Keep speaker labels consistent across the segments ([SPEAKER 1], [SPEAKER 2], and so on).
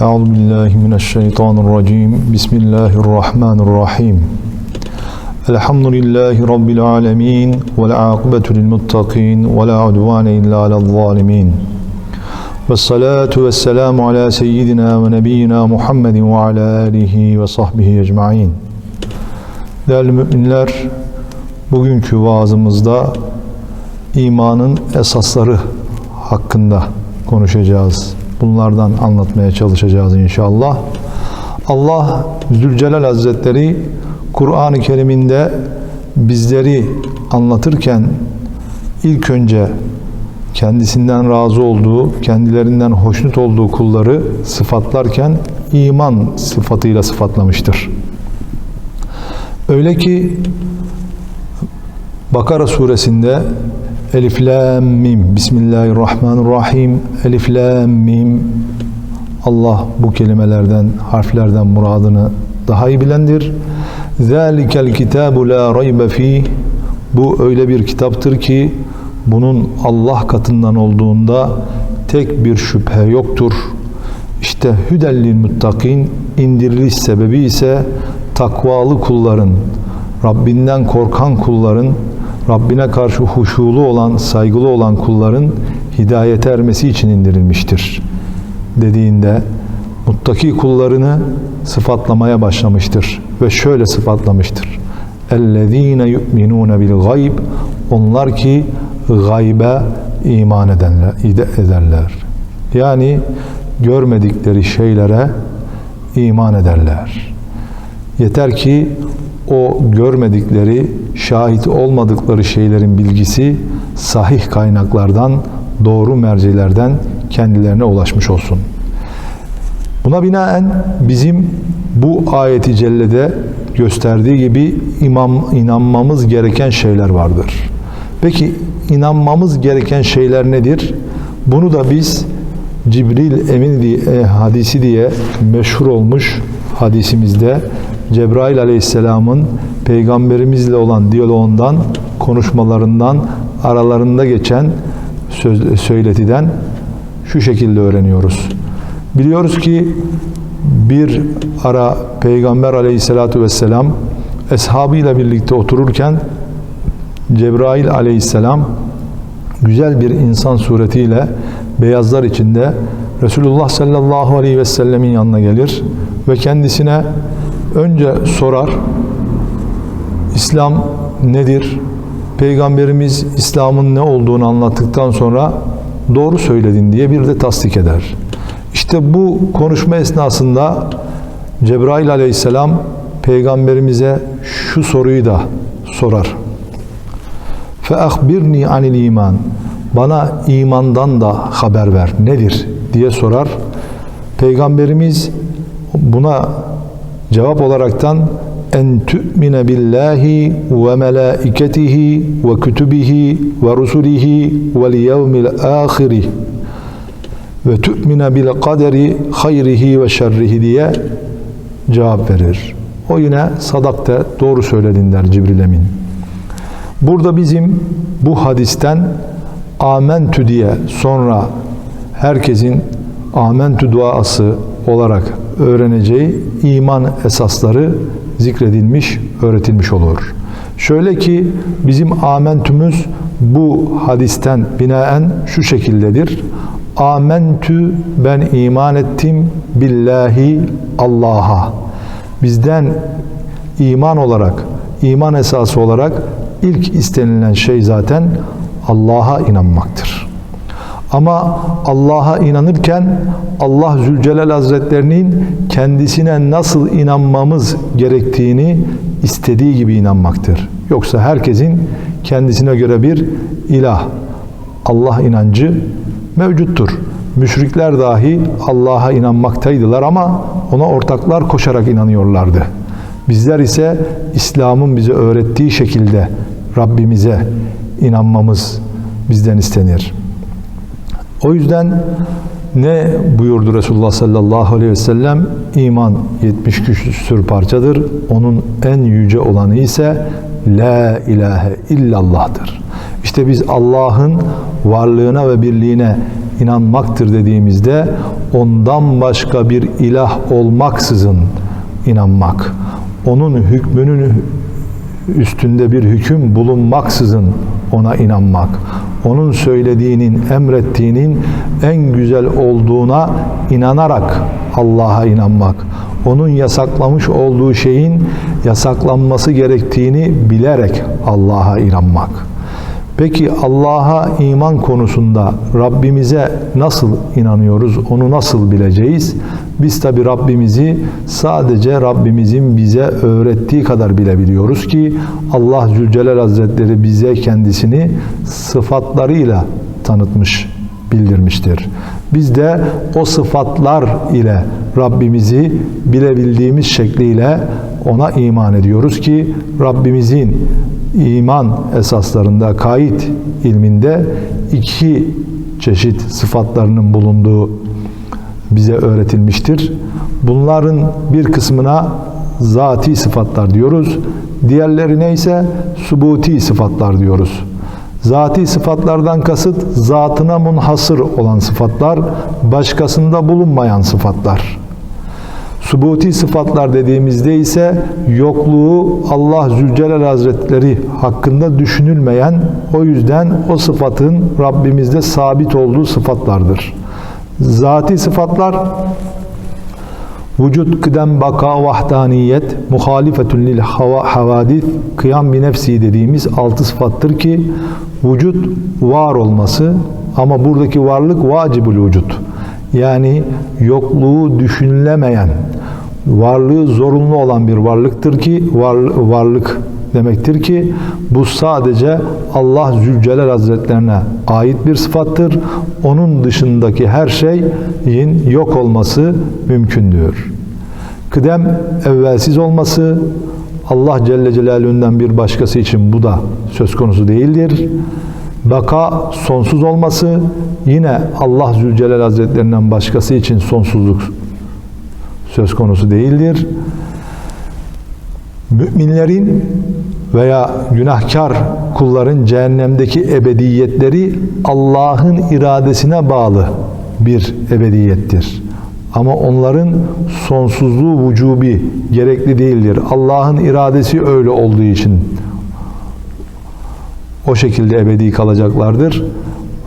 [SPEAKER 1] Euzu billahi mineşşeytanirracim. Bismillahirrahmanirrahim. Elhamdülillahi rabbil alamin ve akibetu lil muttakin ve la udvane illa alel zalimin. Ve salatu ve selamu ala seyyidina ve nebiyyina Muhammedin ve ala alihi ve sahbihi ecmain. Değerli müminler, bugünkü vaazımızda imanın esasları hakkında konuşacağız. Bunlardan anlatmaya çalışacağız inşallah. Allah Zülcelal Hazretleri Kur'an-ı Kerim'inde bizleri anlatırken ilk önce kendisinden razı olduğu, kendilerinden hoşnut olduğu kulları sıfatlarken iman sıfatıyla sıfatlamıştır. Öyle ki Bakara suresinde Elif Lam Mim Bismillahirrahmanirrahim Elif Lam Mim Allah bu kelimelerden, harflerden muradını daha iyi bilendir. Zalikel kitabu la raybe fi Bu öyle bir kitaptır ki bunun Allah katından olduğunda tek bir şüphe yoktur. İşte hüdellil muttakin indiriliş sebebi ise takvalı kulların, Rabbinden korkan kulların, Rabbine karşı huşulu olan, saygılı olan kulların hidayete ermesi için indirilmiştir. Dediğinde muttaki kullarını sıfatlamaya başlamıştır ve şöyle sıfatlamıştır. اَلَّذ۪ينَ يُؤْمِنُونَ بِالْغَيْبِ Onlar ki gaybe iman edenler, ederler. Yani görmedikleri şeylere iman ederler. Yeter ki o görmedikleri, şahit olmadıkları şeylerin bilgisi sahih kaynaklardan, doğru mercilerden kendilerine ulaşmış olsun. Buna binaen bizim bu ayeti cellede gösterdiği gibi imam, inanmamız gereken şeyler vardır. Peki inanmamız gereken şeyler nedir? Bunu da biz Cibril Emin diye, e, hadisi diye meşhur olmuş hadisimizde Cebrail Aleyhisselam'ın peygamberimizle olan diyaloğundan, konuşmalarından, aralarında geçen söz, söyletiden şu şekilde öğreniyoruz. Biliyoruz ki bir ara Peygamber Aleyhisselatü Vesselam eshabıyla birlikte otururken Cebrail Aleyhisselam güzel bir insan suretiyle beyazlar içinde Resulullah sallallahu aleyhi ve sellemin yanına gelir ve kendisine önce sorar İslam nedir? Peygamberimiz İslam'ın ne olduğunu anlattıktan sonra doğru söyledin diye bir de tasdik eder. İşte bu konuşma esnasında Cebrail aleyhisselam peygamberimize şu soruyu da sorar. فَاَخْبِرْنِي anil iman Bana imandan da haber ver. Nedir? diye sorar. Peygamberimiz buna cevap olaraktan en tu'mine billahi ve melaiketihi ve kütübihi ve rusulihi vel yevmil ahiri ve tu'mine bil kaderi hayrihi ve şerrihi diye cevap verir. O yine sadakte doğru söyledin der Cibril Emin. Burada bizim bu hadisten amentü diye sonra herkesin amentü duası olarak öğreneceği iman esasları zikredilmiş, öğretilmiş olur. Şöyle ki bizim amentümüz bu hadisten binaen şu şekildedir. Amentü ben iman ettim billahi Allah'a. Bizden iman olarak, iman esası olarak ilk istenilen şey zaten Allah'a inanmaktır. Ama Allah'a inanırken Allah Zülcelal Hazretlerinin kendisine nasıl inanmamız gerektiğini istediği gibi inanmaktır. Yoksa herkesin kendisine göre bir ilah, Allah inancı mevcuttur. Müşrikler dahi Allah'a inanmaktaydılar ama ona ortaklar koşarak inanıyorlardı. Bizler ise İslam'ın bize öğrettiği şekilde Rabbimize inanmamız bizden istenir. O yüzden ne buyurdu Resulullah sallallahu aleyhi ve sellem? İman 70 küsür parçadır. Onun en yüce olanı ise La ilahe illallah'tır. İşte biz Allah'ın varlığına ve birliğine inanmaktır dediğimizde ondan başka bir ilah olmaksızın inanmak. Onun hükmünün üstünde bir hüküm bulunmaksızın ona inanmak. Onun söylediğinin, emrettiğinin en güzel olduğuna inanarak Allah'a inanmak. Onun yasaklamış olduğu şeyin yasaklanması gerektiğini bilerek Allah'a inanmak. Peki Allah'a iman konusunda Rabbimize nasıl inanıyoruz, onu nasıl bileceğiz? Biz tabi Rabbimizi sadece Rabbimizin bize öğrettiği kadar bilebiliyoruz ki Allah Zülcelal Hazretleri bize kendisini sıfatlarıyla tanıtmış, bildirmiştir. Biz de o sıfatlar ile Rabbimizi bilebildiğimiz şekliyle ona iman ediyoruz ki Rabbimizin iman esaslarında kayıt ilminde iki çeşit sıfatlarının bulunduğu bize öğretilmiştir. Bunların bir kısmına zati sıfatlar diyoruz. Diğerlerine ise subuti sıfatlar diyoruz. Zati sıfatlardan kasıt zatına munhasır olan sıfatlar, başkasında bulunmayan sıfatlar. Subuti sıfatlar dediğimizde ise yokluğu Allah Zülcelal Hazretleri hakkında düşünülmeyen, o yüzden o sıfatın Rabbimizde sabit olduğu sıfatlardır. Zati sıfatlar vücut, kıdem, baka, vahdaniyet, muhalifetun lil havadis, kıyam bi nefsi dediğimiz altı sıfattır ki vücut var olması ama buradaki varlık vacibül vücut. Yani yokluğu düşünülemeyen, varlığı zorunlu olan bir varlıktır ki var, varlık demektir ki bu sadece Allah Zülcelal Hazretlerine ait bir sıfattır. Onun dışındaki her şeyin yok olması mümkündür. Kıdem evvelsiz olması Allah Celle Celaluhu'ndan bir başkası için bu da söz konusu değildir. Baka sonsuz olması yine Allah Zülcelal Hazretlerinden başkası için sonsuzluk söz konusu değildir. Müminlerin veya günahkar kulların cehennemdeki ebediyetleri Allah'ın iradesine bağlı bir ebediyettir. Ama onların sonsuzluğu vücubi gerekli değildir. Allah'ın iradesi öyle olduğu için o şekilde ebedi kalacaklardır.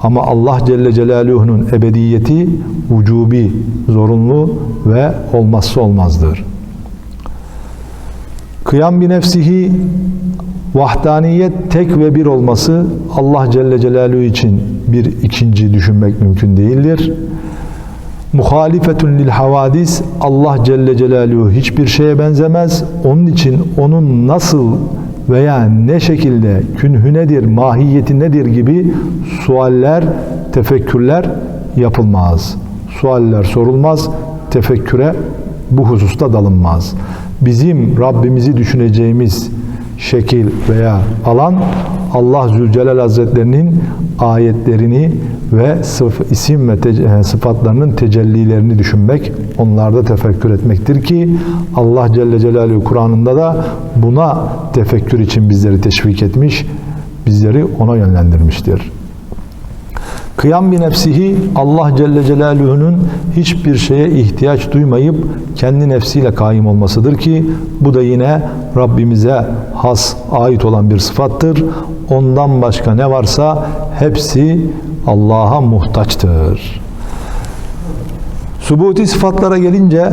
[SPEAKER 1] Ama Allah Celle Celaluhu'nun ebediyeti vücubi, zorunlu ve olmazsa olmazdır. Kıyam bir nefsihi vahdaniyet tek ve bir olması Allah Celle Celaluhu için bir ikinci düşünmek mümkün değildir. Muhalifetun lil havadis Allah Celle Celaluhu hiçbir şeye benzemez. Onun için onun nasıl veya ne şekilde künhü nedir, mahiyeti nedir gibi sualler, tefekkürler yapılmaz. Sualler sorulmaz, tefekküre bu hususta dalınmaz. Bizim Rabbimizi düşüneceğimiz şekil veya alan Allah Zülcelal Hazretlerinin ayetlerini ve sıf, isim ve te, e, sıfatlarının tecellilerini düşünmek, onlarda tefekkür etmektir ki Allah Celle Celaluhu Kur'an'ında da buna tefekkür için bizleri teşvik etmiş, bizleri ona yönlendirmiştir. Kıyam bir nefsihi Allah Celle Celaluhu'nun hiçbir şeye ihtiyaç duymayıp kendi nefsiyle kaim olmasıdır ki bu da yine Rabbimize has ait olan bir sıfattır. Ondan başka ne varsa hepsi Allah'a muhtaçtır. Subuti sıfatlara gelince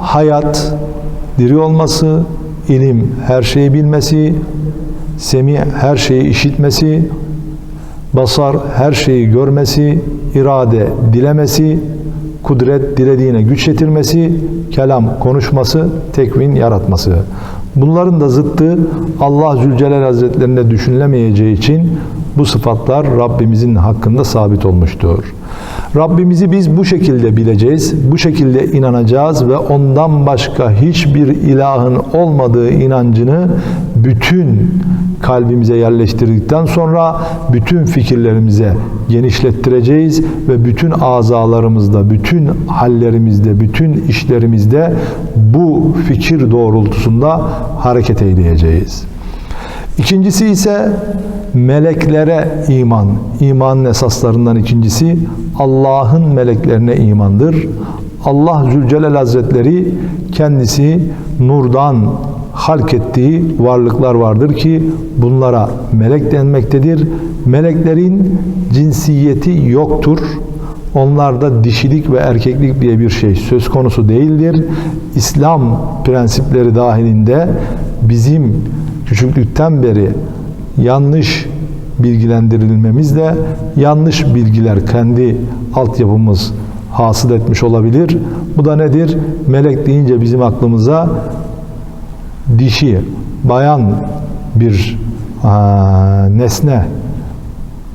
[SPEAKER 1] hayat, diri olması, ilim, her şeyi bilmesi, semi, her şeyi işitmesi, basar, her şeyi görmesi, irade, dilemesi, kudret, dilediğine güç yetirmesi, kelam, konuşması, tekvin, yaratması. Bunların da zıttı Allah Zülcelal Hazretlerinde düşünülemeyeceği için bu sıfatlar Rabbimizin hakkında sabit olmuştur. Rabbimizi biz bu şekilde bileceğiz, bu şekilde inanacağız ve ondan başka hiçbir ilahın olmadığı inancını bütün kalbimize yerleştirdikten sonra bütün fikirlerimize genişlettireceğiz ve bütün azalarımızda, bütün hallerimizde, bütün işlerimizde bu fikir doğrultusunda hareket eyleyeceğiz. İkincisi ise meleklere iman. İmanın esaslarından ikincisi Allah'ın meleklerine imandır. Allah Zülcelal Hazretleri kendisi nurdan halk ettiği varlıklar vardır ki bunlara melek denmektedir. Meleklerin cinsiyeti yoktur. Onlarda dişilik ve erkeklik diye bir şey söz konusu değildir. İslam prensipleri dahilinde bizim küçüklükten beri yanlış bilgilendirilmemizle yanlış bilgiler kendi altyapımız hasıl etmiş olabilir. Bu da nedir? Melek deyince bizim aklımıza dişi, bayan bir aa, nesne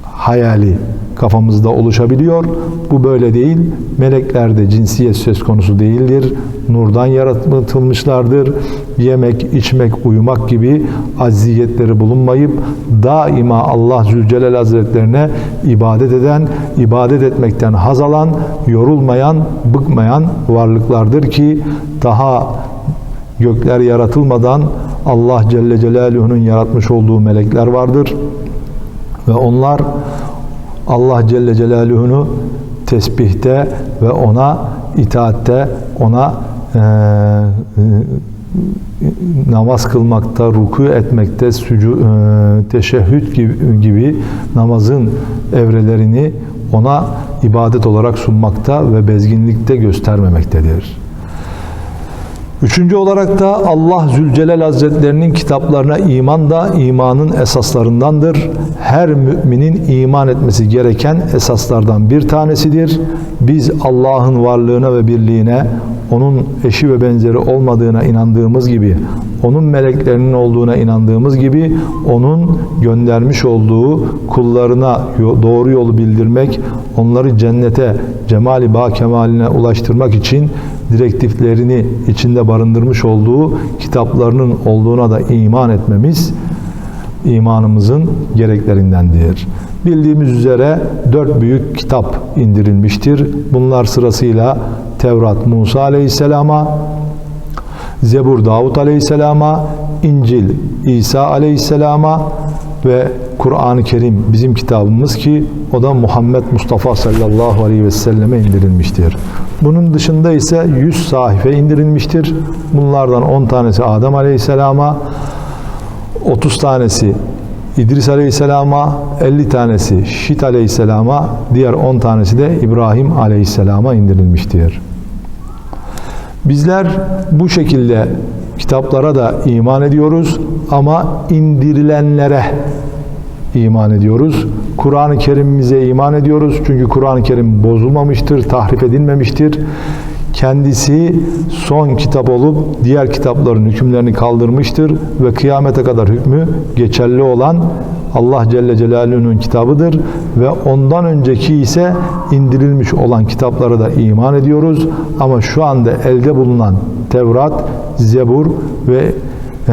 [SPEAKER 1] hayali kafamızda oluşabiliyor. Bu böyle değil. Meleklerde cinsiyet söz konusu değildir. Nurdan yaratılmışlardır. Yemek, içmek, uyumak gibi acziyetleri bulunmayıp daima Allah Zülcelal Hazretlerine ibadet eden, ibadet etmekten haz alan, yorulmayan, bıkmayan varlıklardır ki daha gökler yaratılmadan Allah Celle Celaluhu'nun yaratmış olduğu melekler vardır. Ve onlar Allah Celle Celaluhu'nu tesbihte ve ona itaatte, ona e, e, namaz kılmakta, ruku etmekte, sücu, e, teşehhüd gibi, gibi namazın evrelerini ona ibadet olarak sunmakta ve bezginlikte göstermemektedir. Üçüncü olarak da Allah Zülcelal Hazretlerinin kitaplarına iman da imanın esaslarındandır. Her müminin iman etmesi gereken esaslardan bir tanesidir. Biz Allah'ın varlığına ve birliğine, onun eşi ve benzeri olmadığına inandığımız gibi, onun meleklerinin olduğuna inandığımız gibi, onun göndermiş olduğu kullarına doğru yolu bildirmek, onları cennete, cemali ba kemaline ulaştırmak için direktiflerini içinde barındırmış olduğu kitaplarının olduğuna da iman etmemiz imanımızın gereklerindendir. Bildiğimiz üzere dört büyük kitap indirilmiştir. Bunlar sırasıyla Tevrat Musa Aleyhisselam'a, Zebur Davut Aleyhisselam'a, İncil İsa Aleyhisselam'a ve Kur'an-ı Kerim bizim kitabımız ki o da Muhammed Mustafa sallallahu aleyhi ve selleme indirilmiştir. Bunun dışında ise 100 sahife indirilmiştir. Bunlardan 10 tanesi Adem aleyhisselama, 30 tanesi İdris aleyhisselama, 50 tanesi Şit aleyhisselama, diğer 10 tanesi de İbrahim aleyhisselama indirilmiştir. Bizler bu şekilde kitaplara da iman ediyoruz ama indirilenlere iman ediyoruz. Kur'an-ı Kerim'imize iman ediyoruz. Çünkü Kur'an-ı Kerim bozulmamıştır, tahrif edilmemiştir. Kendisi son kitap olup diğer kitapların hükümlerini kaldırmıştır ve kıyamete kadar hükmü geçerli olan Allah Celle Celaluhu'nun kitabıdır ve ondan önceki ise indirilmiş olan kitaplara da iman ediyoruz. Ama şu anda elde bulunan Tevrat, Zebur ve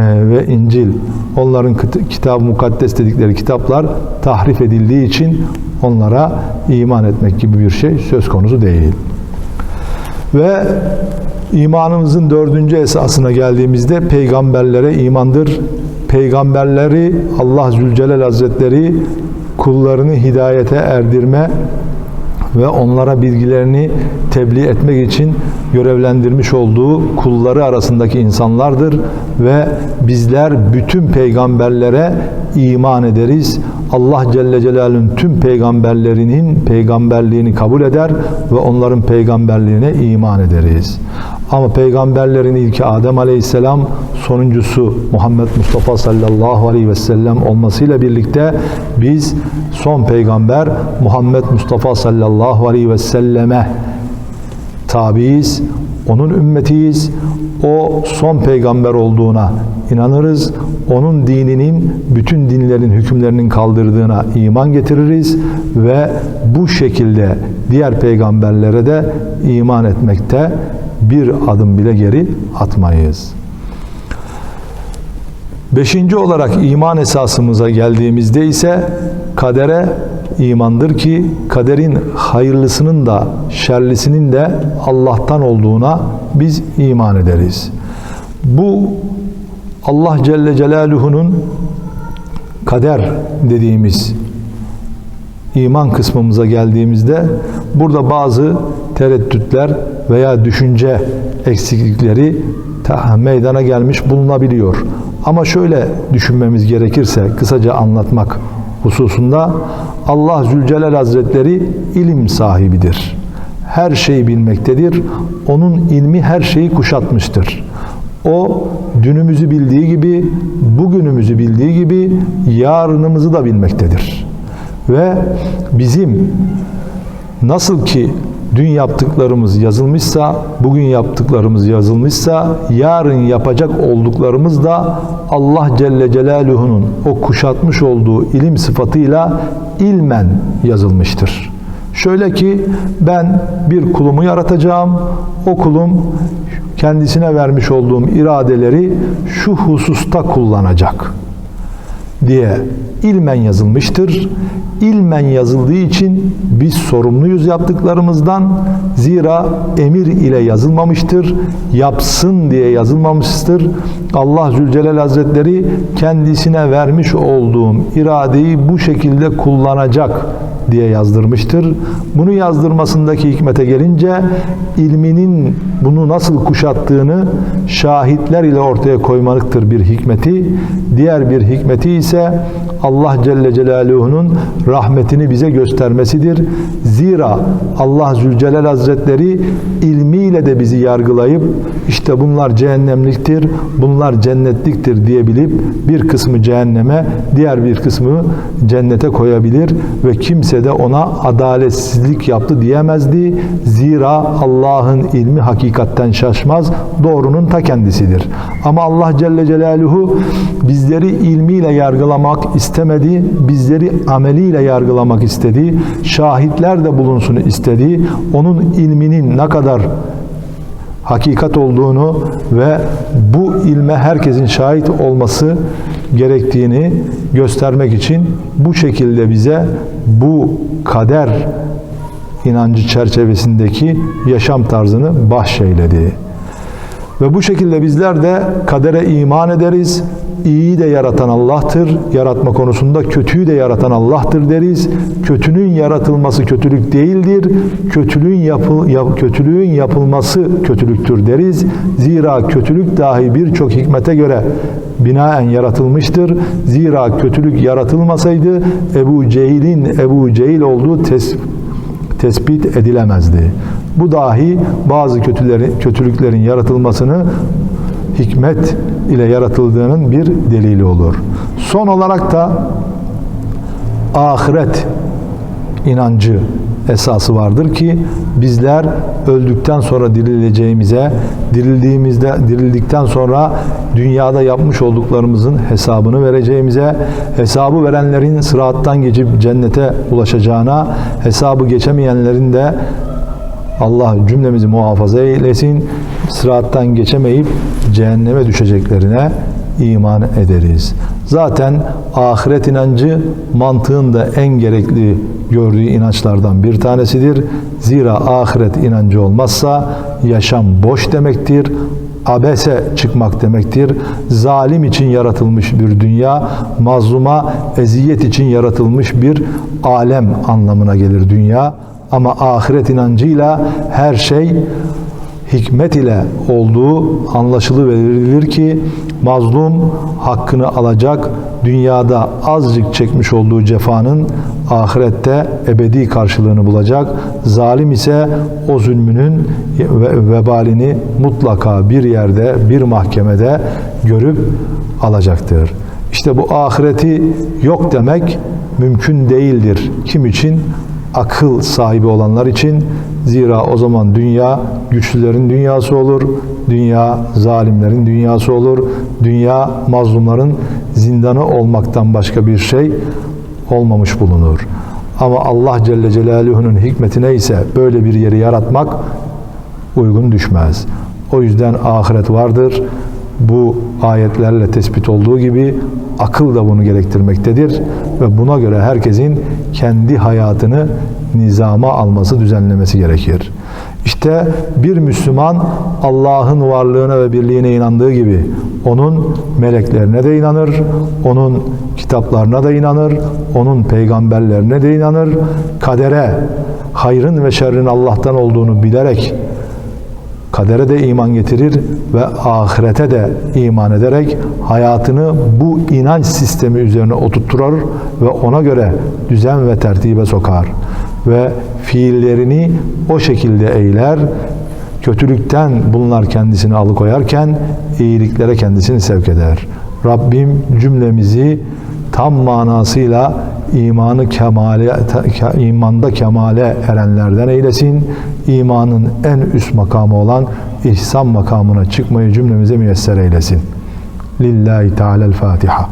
[SPEAKER 1] ve İncil onların kitab mukaddes dedikleri kitaplar tahrif edildiği için onlara iman etmek gibi bir şey söz konusu değil. Ve imanımızın dördüncü esasına geldiğimizde peygamberlere imandır. Peygamberleri Allah Zülcelal Hazretleri kullarını hidayete erdirme ve onlara bilgilerini tebliğ etmek için görevlendirmiş olduğu kulları arasındaki insanlardır ve bizler bütün peygamberlere iman ederiz. Allah Celle Celaluhu'nun tüm peygamberlerinin peygamberliğini kabul eder ve onların peygamberliğine iman ederiz. Ama peygamberlerin ilki Adem Aleyhisselam, sonuncusu Muhammed Mustafa sallallahu aleyhi ve sellem olmasıyla birlikte biz son peygamber Muhammed Mustafa sallallahu aleyhi ve selleme tabiiz, onun ümmetiyiz. O son peygamber olduğuna inanırız. Onun dininin bütün dinlerin hükümlerinin kaldırdığına iman getiririz ve bu şekilde diğer peygamberlere de iman etmekte bir adım bile geri atmayız. Beşinci olarak iman esasımıza geldiğimizde ise kadere imandır ki kaderin hayırlısının da şerlisinin de Allah'tan olduğuna biz iman ederiz. Bu Allah Celle Celaluhu'nun kader dediğimiz iman kısmımıza geldiğimizde burada bazı tereddütler veya düşünce eksiklikleri meydana gelmiş bulunabiliyor. Ama şöyle düşünmemiz gerekirse kısaca anlatmak hususunda Allah Zülcelal Hazretleri ilim sahibidir. Her şeyi bilmektedir. Onun ilmi her şeyi kuşatmıştır. O dünümüzü bildiği gibi, bugünümüzü bildiği gibi yarınımızı da bilmektedir. Ve bizim nasıl ki dün yaptıklarımız yazılmışsa, bugün yaptıklarımız yazılmışsa, yarın yapacak olduklarımız da Allah Celle Celaluhu'nun o kuşatmış olduğu ilim sıfatıyla ilmen yazılmıştır. Şöyle ki ben bir kulumu yaratacağım. O kulum kendisine vermiş olduğum iradeleri şu hususta kullanacak diye ilmen yazılmıştır. İlmen yazıldığı için biz sorumluyuz yaptıklarımızdan. Zira emir ile yazılmamıştır. Yapsın diye yazılmamıştır. Allah Zülcelal Hazretleri kendisine vermiş olduğum iradeyi bu şekilde kullanacak diye yazdırmıştır. Bunu yazdırmasındaki hikmete gelince ilminin bunu nasıl kuşattığını şahitler ile ortaya koymalıktır bir hikmeti. Diğer bir hikmeti ise Allah Celle Celaluhu'nun rahmetini bize göstermesidir. Zira Allah Zülcelal Hazretleri ilmiyle de bizi yargılayıp işte bunlar cehennemliktir, bunlar cennetliktir diyebilip bir kısmı cehenneme, diğer bir kısmı cennete koyabilir ve kimse de ona adaletsizlik yaptı diyemezdi. Zira Allah'ın ilmi hakikatten şaşmaz, doğrunun ta kendisidir. Ama Allah Celle Celaluhu bizleri ilmiyle yargılamak istemedi, bizleri ameliyle yargılamak istedi. Şahitler de bulunsun istedi. Onun ilminin ne kadar hakikat olduğunu ve bu ilme herkesin şahit olması gerektiğini göstermek için bu şekilde bize bu kader inancı çerçevesindeki yaşam tarzını bahşeyledi. Ve bu şekilde bizler de kadere iman ederiz. İyiyi de yaratan Allah'tır. Yaratma konusunda kötüyü de yaratan Allah'tır deriz. Kötünün yaratılması kötülük değildir. Kötülüğün yapıl yap, kötülüğün yapılması kötülüktür deriz. Zira kötülük dahi birçok hikmete göre binaen yaratılmıştır. Zira kötülük yaratılmasaydı Ebu Cehil'in Ebu Cehil olduğu tes tespit edilemezdi. Bu dahi bazı kötülerin, kötülüklerin yaratılmasını hikmet ile yaratıldığının bir delili olur. Son olarak da ahiret inancı esası vardır ki bizler öldükten sonra dirileceğimize, dirildiğimizde dirildikten sonra dünyada yapmış olduklarımızın hesabını vereceğimize, hesabı verenlerin sırattan geçip cennete ulaşacağına, hesabı geçemeyenlerin de Allah cümlemizi muhafaza eylesin. Sırattan geçemeyip cehenneme düşeceklerine iman ederiz. Zaten ahiret inancı mantığın da en gerekli gördüğü inançlardan bir tanesidir. Zira ahiret inancı olmazsa yaşam boş demektir. Abese çıkmak demektir. Zalim için yaratılmış bir dünya, mazluma eziyet için yaratılmış bir alem anlamına gelir dünya. Ama ahiret inancıyla her şey hikmet ile olduğu anlaşılıverilir ki mazlum hakkını alacak, dünyada azıcık çekmiş olduğu cefanın ahirette ebedi karşılığını bulacak. Zalim ise o zulmünün vebalini mutlaka bir yerde, bir mahkemede görüp alacaktır. İşte bu ahireti yok demek mümkün değildir. Kim için? Akıl sahibi olanlar için zira o zaman dünya güçlülerin dünyası olur, dünya zalimlerin dünyası olur, dünya mazlumların zindanı olmaktan başka bir şey olmamış bulunur. Ama Allah Celle Celaluhu'nun hikmetine ise böyle bir yeri yaratmak uygun düşmez. O yüzden ahiret vardır. Bu ayetlerle tespit olduğu gibi akıl da bunu gerektirmektedir ve buna göre herkesin kendi hayatını nizama alması, düzenlemesi gerekir. İşte bir Müslüman Allah'ın varlığına ve birliğine inandığı gibi onun meleklerine de inanır, onun kitaplarına da inanır, onun peygamberlerine de inanır, kadere, hayrın ve şerrin Allah'tan olduğunu bilerek kadere de iman getirir ve ahirete de iman ederek hayatını bu inanç sistemi üzerine oturtturur ve ona göre düzen ve tertibe sokar ve fiillerini o şekilde eyler kötülükten bunlar kendisini alıkoyarken iyiliklere kendisini sevk eder. Rabbim cümlemizi tam manasıyla imanı kemale imanda kemale erenlerden eylesin. İmanın en üst makamı olan ihsan makamına çıkmayı cümlemize müyesser eylesin. Lillahi Teala'l Fatiha.